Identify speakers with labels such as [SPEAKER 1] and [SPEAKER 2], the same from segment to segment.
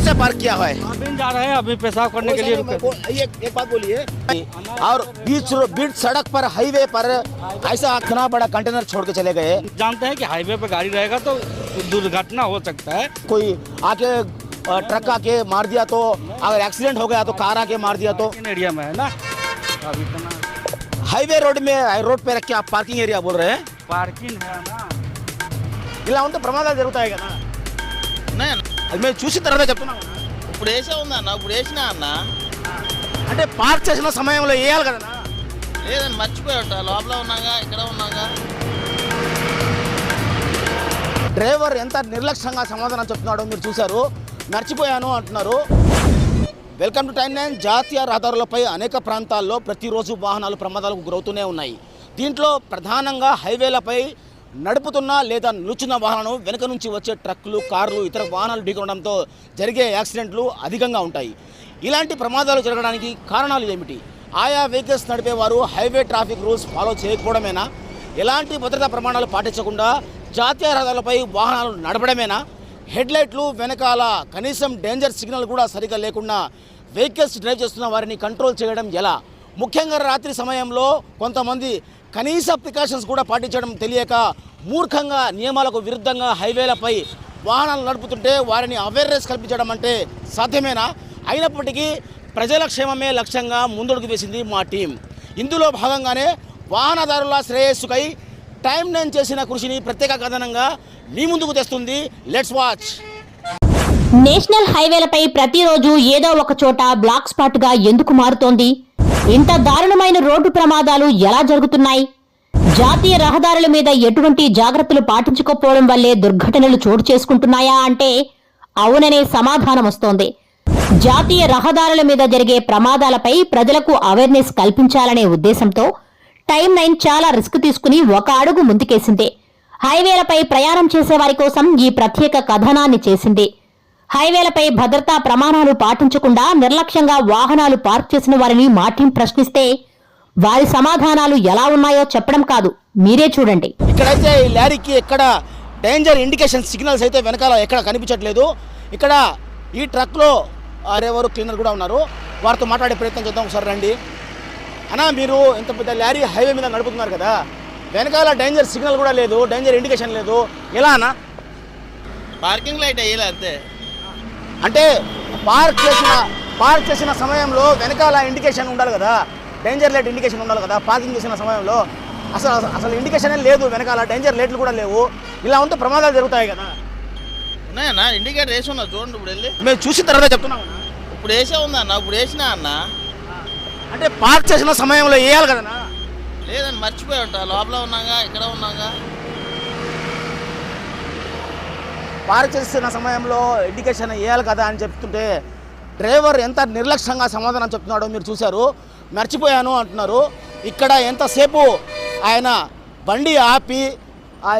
[SPEAKER 1] से पार्क किया हुआ है।
[SPEAKER 2] जा रहे हैं अभी पेशाब करने के लिए
[SPEAKER 1] एक बात बोलिए। और बीच बीच सड़क पर हाईवे पर ऐसा इतना बड़ा कंटेनर छोड़ के चले गए।
[SPEAKER 2] जानते हैं कि हाईवे पर गाड़ी रहेगा तो दुर्घटना हो सकता है।
[SPEAKER 1] कोई आके ट्रक आके मार दिया तो अगर एक्सीडेंट हो गया तो कार आके मार दिया तो।
[SPEAKER 2] एरिया में है ना?
[SPEAKER 1] हाईवे रोड में रोड पे रख के आप पार्किंग एरिया बोल रहे हैं?
[SPEAKER 2] पार्किंग है ना?
[SPEAKER 1] ಇಲ್ಲ ಒಂದು ज़रूरत आएगा ना? नहीं అది మేము చూసిన తర్వాత చెప్తున్నాం.
[SPEAKER 3] ఇప్పుడు వేసే ఉందా అన్న? ఇప్పుడు వేసినా అన్న?
[SPEAKER 1] అంటే పార్క్ చేసిన సమయంలో వేయాలి కదా
[SPEAKER 3] లేదని మర్చిపోయి ఉంటా లోపల ఉన్నాగా ఇక్కడ ఉన్నాగా.
[SPEAKER 1] డ్రైవర్ ఎంత నిర్లక్ష్యంగా సమాధానం చెప్తున్నాడో మీరు చూశారు. మర్చిపోయాను అంటున్నారు. వెల్కమ్ టు టైం నైన్ జాతీయ రహదారులపై అనేక ప్రాంతాల్లో ప్రతిరోజు వాహనాలు ప్రమాదాలకు గురవుతూనే ఉన్నాయి. దీంట్లో ప్రధానంగా హైవేలపై నడుపుతున్న లేదా నిలుచున్న వాహనం వెనుక నుంచి వచ్చే ట్రక్కులు కార్లు ఇతర వాహనాలు ఢీకొనడంతో జరిగే యాక్సిడెంట్లు అధికంగా ఉంటాయి. ఇలాంటి ప్రమాదాలు జరగడానికి కారణాలు ఏమిటి? ఆయా వెహికల్స్ నడిపేవారు హైవే ట్రాఫిక్ రూల్స్ ఫాలో చేయకపోవడమేనా? ఎలాంటి భద్రతా ప్రమాణాలు పాటించకుండా జాతీయ రహదారులపై వాహనాలు నడపడమేనా? హెడ్లైట్లు వెనకాల కనీసం డేంజర్ సిగ్నల్ కూడా సరిగా లేకుండా వెహికల్స్ డ్రైవ్ చేస్తున్న వారిని కంట్రోల్ చేయడం ఎలా? ముఖ్యంగా రాత్రి సమయంలో కొంతమంది కనీస ప్రికాషన్స్ కూడా పాటించడం తెలియక మూర్ఖంగా నియమాలకు విరుద్ధంగా హైవేలపై వాహనాలు నడుపుతుంటే వారిని అవేర్నెస్ కల్పించడం అంటే సాధ్యమేనా? అయినప్పటికీ ప్రజల క్షేమమే లక్ష్యంగా ముందడుగు వేసింది మా టీం. ఇందులో భాగంగానే వాహనదారుల శ్రేయస్సుకై టైం నైన్ చేసిన కృషిని ప్రత్యేక కథనంగా మీ ముందుకు తెస్తుంది. లెట్స్ వాచ్
[SPEAKER 4] నేషనల్ హైవేలపై ప్రతిరోజు ఏదో ఒక చోట బ్లాక్ స్పాట్గా ఎందుకు మారుతోంది? ఇంత దారుణమైన రోడ్డు ప్రమాదాలు ఎలా జరుగుతున్నాయి? జాతీయ రహదారుల మీద ఎటువంటి జాగ్రత్తలు పాటించకపోవడం వల్లే దుర్ఘటనలు చోటు చేసుకుంటున్నాయా అంటే అవుననే సమాధానం వస్తోంది. జాతీయ రహదారుల మీద జరిగే ప్రమాదాలపై ప్రజలకు అవేర్నెస్ కల్పించాలనే ఉద్దేశంతో టైం నైన్ చాలా రిస్క్ తీసుకుని ఒక అడుగు ముందుకేసింది. హైవేలపై ప్రయాణం చేసేవారి కోసం ఈ ప్రత్యేక కథనాన్ని చేసింది. హైవేలపై భద్రతా ప్రమాణాలు పాటించకుండా నిర్లక్ష్యంగా వాహనాలు పార్క్ చేసిన వారిని మా టీం ప్రశ్నిస్తే వారి సమాధానాలు ఎలా ఉన్నాయో చెప్పడం కాదు. మీరే చూడండి.
[SPEAKER 1] ఇక్కడైతే ఈ లారీకి ఎక్కడ డేంజర్ ఇండికేషన్ సిగ్నల్స్ అయితే వెనకాల ఎక్కడ కనిపించట్లేదు. ఇక్కడ ఈ ట్రక్లో ఆరెవరు క్లీనర్ కూడా ఉన్నారు. వారితో మాట్లాడే ప్రయత్నం చేద్దాం ఒకసారి రండి. అన్నా మీరు ఇంత పెద్ద లారీ హైవే మీద నడుపుతున్నారు కదా. వెనకాల డేంజర్ సిగ్నల్ కూడా లేదు డేంజర్ ఇండికేషన్ లేదు. ఎలా అన్నా?
[SPEAKER 3] పార్కింగ్ లైట్ వేయలే అంతే.
[SPEAKER 1] అంటే పార్క్ చేసిన పార్క్ చేసిన సమయంలో వెనకాల ఇండికేషన్ ఉండాలి కదా. డేంజర్ లైట్ ఇండికేషన్ ఉండాలి కదా పార్కింగ్ చేసిన సమయంలో. అసలు అసలు ఇండికేషన్ లేదు వెనకాల డేంజర్ లైట్లు కూడా లేవు. ఇలా ఉంటే ప్రమాదాలు జరుగుతాయి కదా.
[SPEAKER 3] ఉన్నాయన్నా ఇండికేటర్ వేసి ఉన్నా చూడండి ఇప్పుడు వెళ్ళి.
[SPEAKER 1] మేము చూసిన తర్వాత చెప్తున్నాం
[SPEAKER 3] ఇప్పుడు వేసే ఉందా అన్న? ఇప్పుడు వేసినా అన్న?
[SPEAKER 1] అంటే పార్క్ చేసిన సమయంలో వేయాలి కదనా
[SPEAKER 3] లేదని మర్చిపోయి ఉంటా. లోపల ఉన్నాగా ఇక్కడ ఉన్నాగా.
[SPEAKER 1] పార్క్ చేసిన సమయంలో ఇండికేషన్ వేయాలి కదా అని చెప్తుంటే డ్రైవర్ ఎంత నిర్లక్ష్యంగా సమాధానం చెప్తున్నాడో మీరు చూశారు. మర్చిపోయాను అంటున్నారు. ఇక్కడ ఎంతసేపు ఆయన బండి ఆపి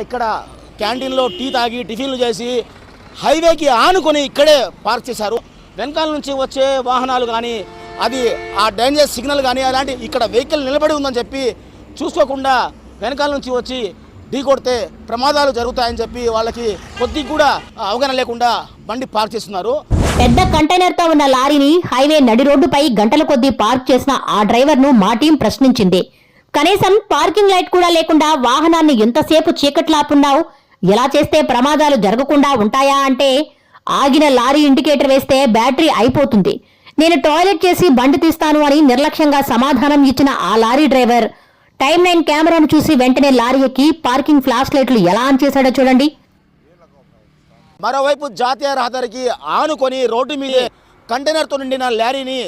[SPEAKER 1] ఇక్కడ క్యాంటీన్లో టీ తాగి టిఫిన్లు చేసి హైవేకి ఆనుకొని ఇక్కడే పార్క్ చేశారు. వెనకాల నుంచి వచ్చే వాహనాలు కానీ అది ఆ డేంజర్ సిగ్నల్ కానీ అలాంటి ఇక్కడ వెహికల్ నిలబడి ఉందని చెప్పి చూసుకోకుండా వెనకాల నుంచి వచ్చి ఢీ కొడితే ప్రమాదాలు జరుగుతాయని చెప్పి వాళ్ళకి కొద్దిగా కూడా అవగాహన లేకుండా బండి పార్క్ చేస్తున్నారు.
[SPEAKER 4] పెద్ద కంటైనర్తో ఉన్న లారీని హైవే నడి రోడ్డుపై గంటల కొద్దీ పార్క్ చేసిన ఆ డ్రైవర్ను మా టీం ప్రశ్నించింది. కనీసం పార్కింగ్ లైట్ కూడా లేకుండా వాహనాన్ని ఎంతసేపు చీకట్లాపున్నావు? ఎలా చేస్తే ప్రమాదాలు జరగకుండా ఉంటాయా అంటే ఆగిన లారీ ఇండికేటర్ వేస్తే బ్యాటరీ అయిపోతుంది. నేను టాయిలెట్ చేసి బండి తీస్తాను అని నిర్లక్ష్యంగా సమాధానం ఇచ్చిన ఆ లారీ డ్రైవర్ టైం లైన్ కెమెరాను చూసి వెంటనే లారీ ఎక్కి పార్కింగ్ ఫ్లాష్ లైట్లు ఎలా ఆన్ చేశాడో చూడండి.
[SPEAKER 1] మరోవైపు జాతీయ రహదారికి ఆనుకొని రోడ్డు మీద కంటైనర్తో నిండిన లారీని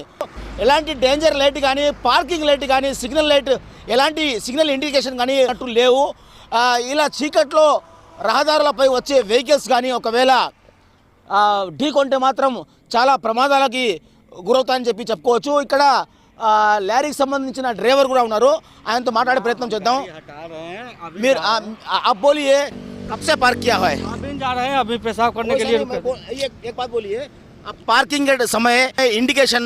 [SPEAKER 1] ఎలాంటి డేంజర్ లైట్ కానీ పార్కింగ్ లైట్ కానీ సిగ్నల్ లైట్ ఎలాంటి సిగ్నల్ ఇండికేషన్ కానీ అటు లేవు. ఇలా చీకట్లో రహదారులపై వచ్చే వెహికల్స్ కానీ ఒకవేళ ఢీ కొంటే మాత్రం చాలా ప్రమాదాలకి గురవుతాయని చెప్పి చెప్పుకోవచ్చు. ఇక్కడ లారీకి సంబంధించిన డ్రైవర్ కూడా ఉన్నారు ఆయనతో మాట్లాడే ప్రయత్నం చేద్దాం
[SPEAKER 2] हटा रहे हैं अभी
[SPEAKER 1] మీరు ఆ, आप बोलिए कब से पार्क किया हुआ है
[SPEAKER 2] अभी जा रहे हैं अभी पेशाब करने के लिए रुके
[SPEAKER 1] एक एक बात बोलिए अब पार्किंग के समय इंडिकेशन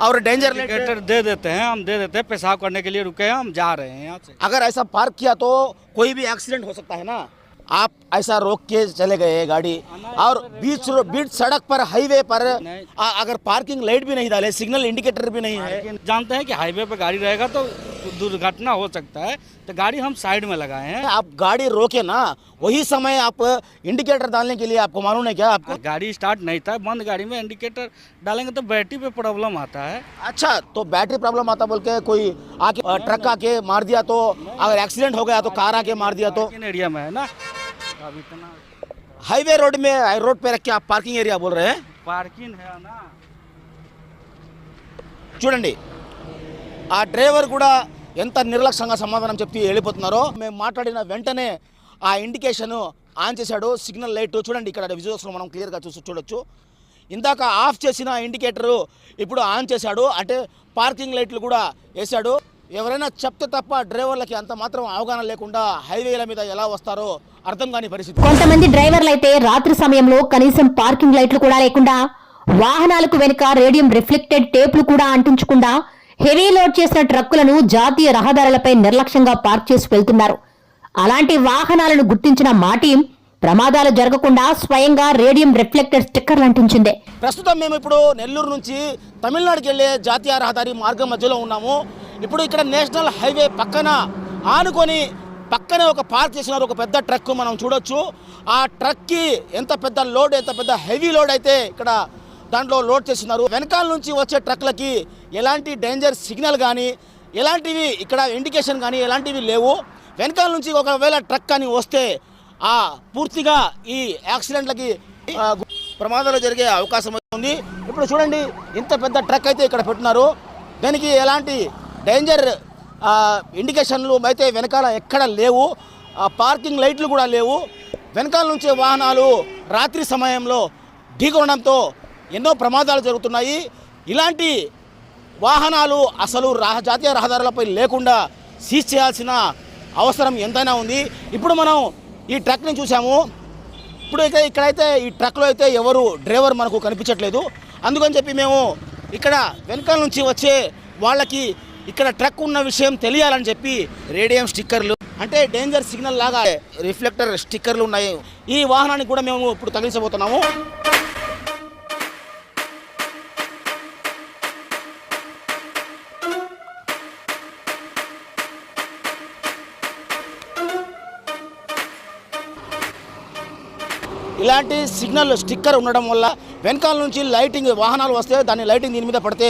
[SPEAKER 1] और डेंजर
[SPEAKER 2] इंडिकेटर दे देते हैं हम दे देते हैं पेशाब करने के लिए रुके हैं हम जा रहे हैं यहाँ से
[SPEAKER 1] अगर ऐसा पार्क किया तो कोई भी एक्सीडेंट हो सकता है ना आप ऐसा रोक के चले गए गाड़ी। और बीच बीच सड़क पर हाईवे पर आ, अगर पार्किंग लाइट भी नहीं डाले सिग्नल इंडिकेटर भी नहीं है।
[SPEAKER 2] जानते हैं कि हाईवे पर गाड़ी रहेगा तो दुर्घटना हो सकता है। तो गाड़ी हम साइड में लगाए हैं।
[SPEAKER 1] आप गाड़ी रोके ना वही समय आप इंडिकेटर डालने के लिए आपको मालूम है क्या आपको?
[SPEAKER 2] गाड़ी स्टार्ट नहीं था बंद गाड़ी में इंडिकेटर डालेंगे तो बैटरी पे प्रॉब्लम आता है।
[SPEAKER 1] अच्छा तो बैटरी प्रॉब्लम आता बोल के कोई आके ट्रक आके मार दिया तो अगर एक्सीडेंट हो गया तो कार आके मार दिया तो?
[SPEAKER 2] एरिया में है ना। अब इतना
[SPEAKER 1] हाईवे रोड में रोड पे रख के आप पार्किंग एरिया बोल रहे हैं
[SPEAKER 2] पार्किंग है ना
[SPEAKER 1] చూడండి ఆ డ్రైవర్ కూడా ఎంత నిర్లక్ష్యంగా సమాధానం చెప్తూ వెళ్ళిపోతున్నారో మేము మాట్లాడిన వెంటనే ఆ ఇండికేషన్ ఆన్ చేశాడు సిగ్నల్ లైట్ చూడండి ఇక్కడ విజువల్స్లో మనం క్లియర్గా చూసి చూడొచ్చు ఇందాక ఆఫ్ చేసిన ఇండికేటరు ఇప్పుడు ఆన్ చేశాడు అంటే పార్కింగ్ లైట్లు కూడా వేశాడు ఎవరైనా చెప్తే తప్ప డ్రైవర్లకి అంత మాత్రం అవగాహన లేకుండా హైవేల మీద ఎలా వస్తారో అర్థం కాని పరిస్థితి.
[SPEAKER 4] కొంతమంది డ్రైవర్లైతే రాత్రి సమయంలో కనీసం పార్కింగ్ లైట్లు కూడా లేకుండా వాహనాలకు వెనుక రేడియం రిఫ్లెక్టెడ్ టేపులు కూడా అంటించకుండా హెవీ లోడ్ చేసిన ట్రక్కులను జాతీయ రహదారులపై నిర్లక్ష్యంగా పార్క్ చేసి వెళ్తున్నారు. అలాంటి వాహనాలను గుర్తించిన మా టీం ప్రమాదాలు జరగకుండా స్వయంగా రేడియం రిఫ్లెక్టెడ్ స్టిక్కర్లు అంటించింది.
[SPEAKER 1] ప్రస్తుతం మేము ఇప్పుడు నెల్లూరు నుంచి తమిళనాడుకి వెళ్ళే జాతీయ రహదారి మార్గం మధ్యలో ఉన్నాము. ఇప్పుడు ఇక్కడ నేషనల్ హైవే పక్కన ఆనుకొని పక్కనే ఒక పార్క్ చేసినారు ఒక పెద్ద ట్రక్ మనం చూడొచ్చు. ఆ ట్రక్కి ఎంత పెద్ద లోడ్ ఎంత పెద్ద హెవీ లోడ్ అయితే ఇక్కడ దాంట్లో లోడ్ చేస్తున్నారు. వెనకాల నుంచి వచ్చే ట్రక్లకి ఎలాంటి డేంజర్ సిగ్నల్ కానీ ఎలాంటివి ఇక్కడ ఇండికేషన్ కానీ ఎలాంటివి లేవు. వెనకాల నుంచి ఒకవేళ ట్రక్ కానీ వస్తే ఆ పూర్తిగా ఈ యాక్సిడెంట్లకి ప్రమాదాలు జరిగే అవకాశం ఉంది. ఇప్పుడు చూడండి ఇంత పెద్ద ట్రక్ అయితే ఇక్కడ పెట్టినారు. దానికి ఎలాంటి డేంజర్ ఇండికేషన్లు అయితే వెనకాల ఎక్కడ లేవు. పార్కింగ్ లైట్లు కూడా లేవు. వెనకాల నుంచే వాహనాలు రాత్రి సమయంలో ఢీకొనడంతో ఎన్నో ప్రమాదాలు జరుగుతున్నాయి. ఇలాంటి వాహనాలు అసలు రహ జాతీయ రహదారులపై లేకుండా సీజ్ చేయాల్సిన అవసరం ఎంతైనా ఉంది. ఇప్పుడు మనం ఈ ట్రక్ని చూసాము ఇప్పుడు అయితే ఇక్కడైతే ఈ ట్రక్లో అయితే ఎవరు డ్రైవర్ మనకు కనిపించట్లేదు. అందుకని చెప్పి మేము ఇక్కడ వెనకాల నుంచి వచ్చే వాళ్ళకి ఇక్కడ ట్రక్ ఉన్న విషయం తెలియాలని చెప్పి రేడియం స్టిక్కర్లు అంటే డేంజర్ సిగ్నల్ లాగా రిఫ్లెక్టర్ స్టిక్కర్లు ఉన్నాయి. ఈ వాహనానికి కూడా మేము ఇప్పుడు తగిలించబోతున్నాము. ఇలాంటి సిగ్నల్ స్టిక్కర్ ఉండడం వల్ల వెనకాల నుంచి లైటింగ్ వాహనాలు వస్తే దాని లైటింగ్ దీని మీద పడితే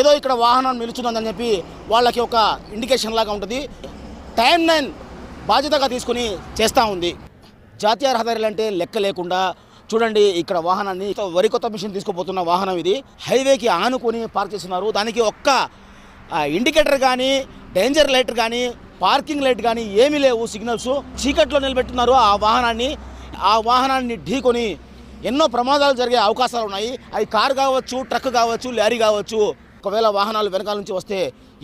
[SPEAKER 1] ఏదో ఇక్కడ వాహనం నిలుచున్నదని చెప్పి వాళ్ళకి ఒక ఇండికేషన్ లాగా ఉంటుంది. టైం నైన్ బాధ్యతగా తీసుకుని చేస్తూ ఉంది. జాతీయ రహదారులు అంటే లెక్క లేకుండా చూడండి ఇక్కడ వాహనాన్ని వరి కొత్త మిషన్ తీసుకుపోతున్న వాహనం ఇది. హైవేకి ఆనుకొని పార్క్ చేస్తున్నారు. దానికి ఒక్క ఇండికేటర్ కానీ డేంజర్ లైట్ కానీ పార్కింగ్ లైట్ కానీ ఏమీ లేవు సిగ్నల్స్ చీకట్లో నిలబెట్టున్నారు ఆ వాహనాన్ని. ఆ వాహనాన్ని ఢీకొని ఎన్నో ప్రమాదాలు జరిగే అవకాశాలు ఉన్నాయి. అవి కారు కావచ్చు ట్రక్ కావచ్చు లారీ కావచ్చు. ఒకవేళ వాహనాలు వెనకాల నుంచి వస్తే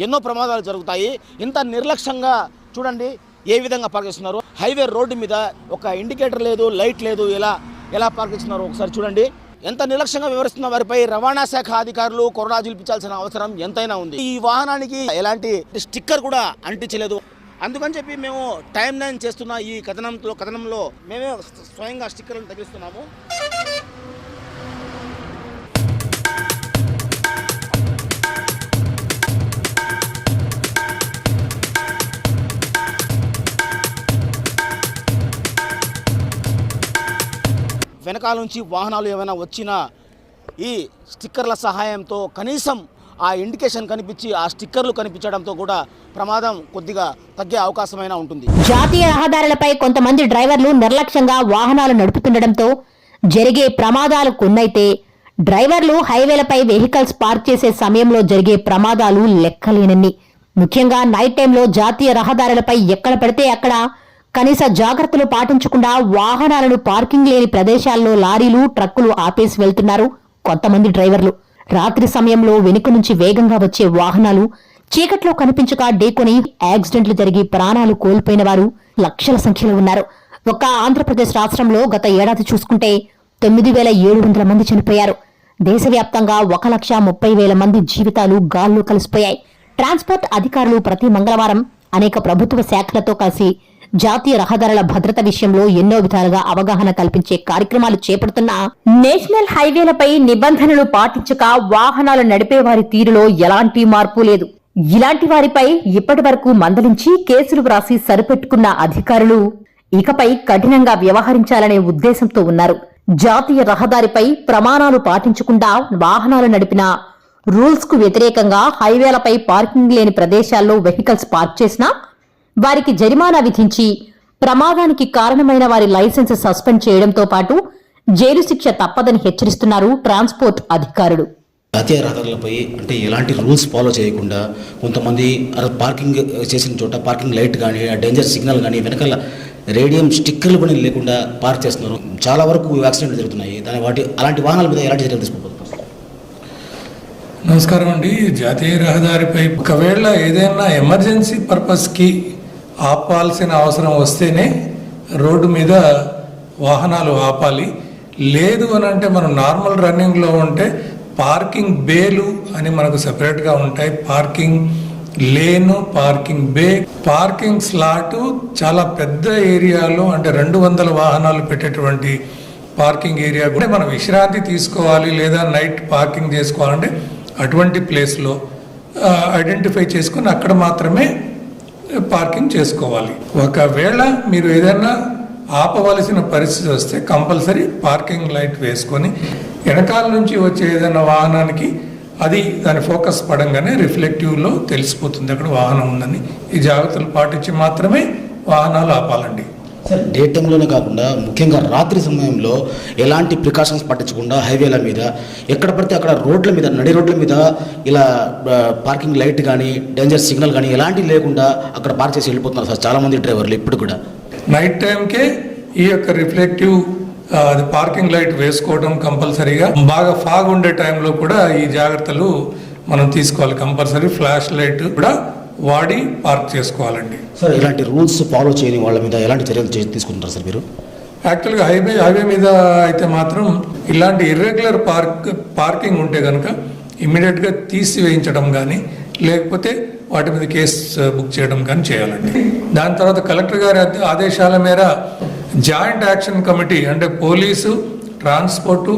[SPEAKER 1] ఎన్నో ప్రమాదాలు జరుగుతాయి. ఇంత నిర్లక్ష్యంగా చూడండి ఏ విధంగా పార్క్ చేస్తున్నారు. హైవే రోడ్డు మీద ఒక ఇండికేటర్ లేదు లైట్ లేదు ఎలా ఎలా పార్క్ చేస్తున్నారు ఒకసారి చూడండి. ఎంత నిర్లక్ష్యంగా వివరిస్తున్న వారిపై రవాణా శాఖ అధికారులు కొరడా చూపించాల్సిన అవసరం ఎంతైనా ఉంది. ఈ వాహనానికి ఎలాంటి స్టిక్కర్ కూడా అంటించలేదు. అందుకని చెప్పి మేము టైం నైన్ చేస్తున్న ఈ కథనంలో కథనంలో మేమే స్వయంగా స్టిక్కర్లను తగిలిస్తున్నాము. వెనకాల నుంచి వాహనాలు ఏమైనా వచ్చినా ఈ స్టిక్కర్ల సహాయంతో కనీసం ఆ ఇండికేషన్ కనిపించి ఆ స్టిక్కర్లు కనిపించడంతో కూడా ప్రమాదం కొద్దిగా తగ్గే అవకాశమైనా ఉంటుంది.
[SPEAKER 4] జాతీయ రహదారులపై కొంతమంది డ్రైవర్లు నిర్లక్ష్యంగా వాహనాలు నడుపుతుండటంతో జరిగే ప్రమాదాలు కొన్నైతే డ్రైవర్లు హైవేలపై వెహికల్స్ పార్క్ చేసే సమయంలో జరిగే ప్రమాదాలు లెక్కలేనన్ని. ముఖ్యంగా నైట్ టైంలో జాతీయ రహదారులపై ఎక్కడ పడితే అక్కడ కనీస జాగ్రత్తలు పాటించకుండా వాహనాలను పార్కింగ్ లేని ప్రదేశాల్లో లారీలు ట్రక్కులు ఆపేసి వెళ్తున్నారు కొంతమంది డ్రైవర్లు. రాత్రి సమయంలో వెనుక నుంచి వేగంగా వచ్చే వాహనాలు చీకట్లో కనిపించక ఢీకొని యాక్సిడెంట్లు జరిగి ప్రాణాలు కోల్పోయిన వారు లక్షల సంఖ్యలో ఉన్నారు. ఒక్క ఆంధ్రప్రదేశ్ రాష్ట్రంలో గత ఏడాది చూసుకుంటే తొమ్మిది వేల ఏడు వందల మంది చనిపోయారు. దేశవ్యాప్తంగా ఒక లక్ష ముప్పై వేల మంది జీవితాలు గాల్లో కలిసిపోయాయి. ట్రాన్స్పోర్ట్ అధికారులు ప్రతి మంగళవారం అనేక ప్రభుత్వ శాఖలతో కలిసి జాతీయ రహదారుల భద్రత విషయంలో ఎన్నో విధాలుగా అవగాహన కల్పించే కార్యక్రమాలు చేపడుతున్నా నేషనల్ హైవేలపై నిబంధనలు పాటించక వాహనాలు నడిపే వారి తీరులో ఎలాంటి మార్పు లేదు. ఇలాంటి వారిపై ఇప్పటి వరకు మందలించి కేసులు వ్రాసి సరిపెట్టుకున్న అధికారులు ఇకపై కఠినంగా వ్యవహరించాలనే ఉద్దేశంతో ఉన్నారు. జాతీయ రహదారిపై ప్రమాణాలు పాటించకుండా వాహనాలు నడిపిన రూల్స్కు వ్యతిరేకంగా హైవేలపై పార్కింగ్ లేని ప్రదేశాల్లో వెహికల్స్ పార్క్ చేసినా వారికి జరిమానా విధించి ప్రమాదానికి కారణమైన వారి లైసెన్స్ సస్పెండ్ చేయడంతో పాటు జైలు శిక్ష తప్పదని హెచ్చరిస్తున్నారు ట్రాన్స్పోర్ట్ అధికారులు.
[SPEAKER 1] జాతీయ రహదారులపై అంటే ఎలాంటి రూల్స్ ఫాలో చేయకుండా కొంతమంది పార్కింగ్ చేసిన చోట పార్కింగ్ లైట్ కానీ డేంజర్ సిగ్నల్ కానీ వెనకాల రేడియం స్టిక్కర్లు కూడా లేకుండా పార్క్ చేస్తున్నారు. చాలా వరకు యాక్సిడెంట్లు జరుగుతున్నాయి. దాని వాటి అలాంటి వాహనాల మీద ఎలాంటి చర్యలు తీసుకోబోతున్నారు?
[SPEAKER 5] నమస్కారం అండి. జాతీయ రహదారిపై ఒకవేళ ఏదైనా ఎమర్జెన్సీ పర్పస్కి ఆపాల్సిన అవసరం వస్తేనే రోడ్డు మీద వాహనాలు ఆపాలి. లేదు అని అంటే మనం నార్మల్ రన్నింగ్లో ఉంటే పార్కింగ్ బేలు అని మనకు సపరేట్గా ఉంటాయి. పార్కింగ్ లేను పార్కింగ్ బే పార్కింగ్ స్లాటు చాలా పెద్ద ఏరియాలో అంటే రెండు వందల వాహనాలు పెట్టేటువంటి పార్కింగ్ ఏరియా కూడా మనం విశ్రాంతి తీసుకోవాలి లేదా నైట్ పార్కింగ్ చేసుకోవాలంటే అటువంటి ప్లేస్లో ఐడెంటిఫై చేసుకుని అక్కడ మాత్రమే పార్కింగ్ చేసుకోవాలి. ఒకవేళ మీరు ఏదైనా ఆపవలసిన పరిస్థితి వస్తే కంపల్సరీ పార్కింగ్ లైట్ వేసుకొని వెనకాల నుంచి వచ్చే ఏదైనా వాహనానికి అది దాని ఫోకస్ పడంగానే రిఫ్లెక్టివ్లో తెలిసిపోతుంది. అక్కడ వాహనం ఉందని ఈ జాగ్రత్తలు పాటించి మాత్రమే వాహనాలు ఆపాలండి.
[SPEAKER 1] సార్ డే టైంలోనే కాకుండా ముఖ్యంగా రాత్రి సమయంలో ఎలాంటి ప్రికాషన్స్ పట్టించకుండా హైవేల మీద ఎక్కడ పడితే అక్కడ రోడ్ల మీద నడి రోడ్ల మీద ఇలా పార్కింగ్ లైట్ కానీ డేంజర్ సిగ్నల్ కానీ ఎలాంటివి లేకుండా అక్కడ పార్క్ చేసి వెళ్ళిపోతున్నారు సార్ చాలామంది డ్రైవర్లు ఇప్పుడు కూడా.
[SPEAKER 5] నైట్ టైంకే ఈ యొక్క రిఫ్లెక్టివ్ అది పార్కింగ్ లైట్ వేసుకోవడం కంపల్సరీగా. బాగా ఫాగ్ ఉండే టైంలో కూడా ఈ జాగ్రత్తలు మనం తీసుకోవాలి. కంపల్సరీ ఫ్లాష్ లైట్ కూడా వాడి పార్క్ చేసుకోవాలండి.
[SPEAKER 1] సార్ ఇలాంటి రూల్స్ ఫాలో చేయని వాళ్ళ మీద ఎలాంటి చర్యలు తీసుకుంటారు సార్ మీరు?
[SPEAKER 5] యాక్చువల్గా హైవే హైవే మీద అయితే మాత్రం ఇలాంటి ఇర్రెగ్యులర్ పార్క్ పార్కింగ్ ఉంటే కనుక ఇమ్మీడియట్గా తీసివేయించడం కానీ లేకపోతే వాటి మీద కేసు బుక్ చేయడం కానీ చేయాలండి. దాని తర్వాత కలెక్టర్ గారి ఆదే- ఆదేశాల మేర జాయింట్ యాక్షన్ కమిటీ అంటే police transport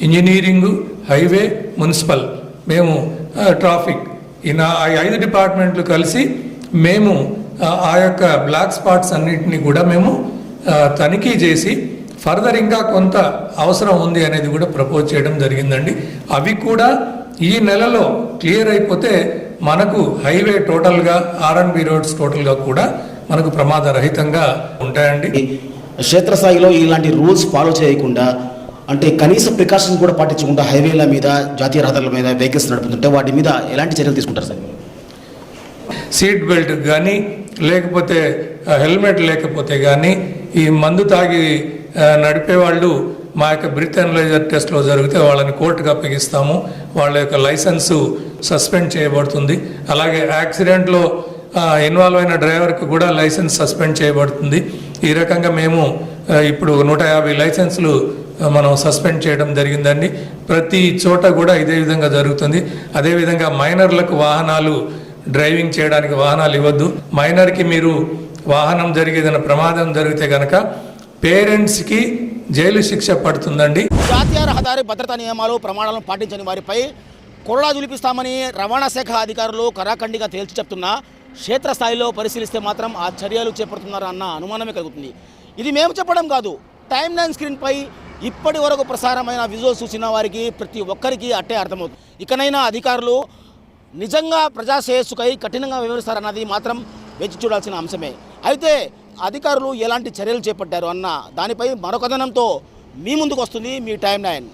[SPEAKER 5] engineering highway municipal మేము ట్రాఫిక్ ఈ ఐదు డిపార్ట్మెంట్లు కలిసి మేము ఆ, యొక్క బ్లాక్ స్పాట్స్ అన్నింటినీ కూడా మేము తనిఖీ చేసి ఫర్దర్ ఇంకా కొంత అవసరం ఉంది అనేది కూడా ప్రపోజ్ చేయడం జరిగిందండి. అవి కూడా ఈ నెలలో క్లియర్ అయిపోతే మనకు హైవే టోటల్గా ఆర్ఎన్బి రోడ్స్ టోటల్గా కూడా మనకు ప్రమాదరహితంగా ఉంటాయండి.
[SPEAKER 1] క్షేత్రస్థాయిలో ఇలాంటి రూల్స్ ఫాలో చేయకుండా అంటే కనీస ప్రికాషన్ కూడా పాటించకుండా హైవేల మీద జాతీయ రహదారుల మీద వెహికల్స్ నడుపుతుంటే వాటి మీద ఎలాంటి చర్యలు తీసుకుంటారు సార్?
[SPEAKER 5] సీట్ బెల్ట్ కానీ లేకపోతే హెల్మెట్ లేకపోతే కానీ ఈ మందు తాగి నడిపే వాళ్ళు మా యొక్క బ్రిత్ అనలైజర్ టెస్ట్లో జరిగితే వాళ్ళని కోర్టుకు అప్పగిస్తాము. వాళ్ళ యొక్క లైసెన్సు సస్పెండ్ చేయబడుతుంది. అలాగే యాక్సిడెంట్లో ఇన్వాల్వ్ అయిన డ్రైవర్కి కూడా లైసెన్స్ సస్పెండ్ చేయబడుతుంది. ఈ రకంగా మేము ఇప్పుడు నూట యాభై లైసెన్సులు మనం సస్పెండ్ చేయడం జరిగిందండి. ప్రతి చోట కూడా ఇదే విధంగా జరుగుతుంది. అదేవిధంగా మైనర్లకు వాహనాలు డ్రైవింగ్ చేయడానికి వాహనాలు ఇవ్వద్దు. మైనర్కి మీరు వాహనం జరిగేదైనా ప్రమాదం జరిగితే కనుక పేరెంట్స్కి జైలు శిక్ష పడుతుందండి.
[SPEAKER 1] జాతీయ రహదారి భద్రతా నియమాలు ప్రమాణాలను పాటించని వారిపై కొరడా జులిపిస్తామని రవాణా శాఖ అధికారులు కరాఖండిగా తేల్చి చెప్తున్నా. క్షేత్రస్థాయిలో పరిశీలిస్తే మాత్రం ఆ చర్యలు చేపడుతున్నారన్న అనుమానమే కలుగుతుంది. ఇది మేము చెప్పడం కాదు. టైమ్ లైన్ స్క్రీన్పై ఇప్పటి వరకు ప్రసారమైన విజువల్ చూసిన వారికి ప్రతి ఒక్కరికి అట్టే అర్థమవుతుంది. ఇకనైనా అధికారులు నిజంగా ప్రజా శ్రేయస్సుకై కఠినంగా వివరిస్తారన్నది మాత్రం వేచి చూడాల్సిన అంశమే. అయితే అధికారులు ఎలాంటి చర్యలు చేపట్టారు అన్న దానిపై మరొకదనంతో మీ ముందుకు వస్తుంది మీ టైం లైన్